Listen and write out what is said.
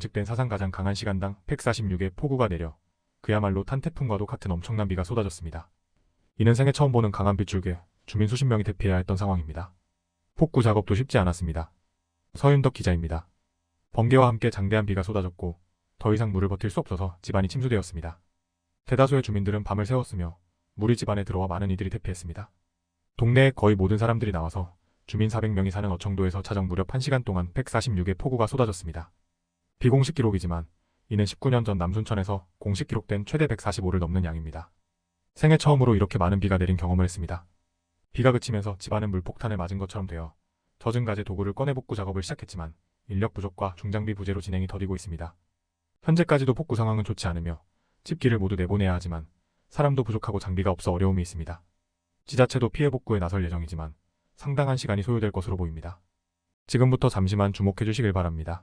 측된 사상 가장 강한 시간당 146의 폭우가 내려 그야말로 탄태풍과도 같은 엄청난 비가 쏟아졌습니다. 이는 생애 처음 보는 강한 빗줄기에 주민 수십 명이 대피해야 했던 상황입니다. 폭구 작업도 쉽지 않았습니다. 서윤덕 기자입니다. 번개와 함께 장대한 비가 쏟아졌고 더 이상 물을 버틸 수 없어서 집안이 침수되었습니다. 대다수의 주민들은 밤을 새웠으며 물이 집안에 들어와 많은 이들이 대피했습니다. 동네의 거의 모든 사람들이 나와서 주민 400명이 사는 어청도에서 자정 무렵 1시간 동안 146의 폭우가 쏟아졌습니다. 비공식 기록이지만 이는 19년 전 남순천에서 공식 기록된 최대 145를 넘는 양입니다. 생애 처음으로 이렇게 많은 비가 내린 경험을 했습니다. 비가 그치면서 집안은 물폭탄을 맞은 것처럼 되어 젖은 가재 도구를 꺼내 복구 작업을 시작했지만 인력 부족과 중장비 부재로 진행이 더디고 있습니다. 현재까지도 복구 상황은 좋지 않으며 집기를 모두 내보내야 하지만 사람도 부족하고 장비가 없어 어려움이 있습니다. 지자체도 피해 복구에 나설 예정이지만 상당한 시간이 소요될 것으로 보입니다. 지금부터 잠시만 주목해 주시길 바랍니다.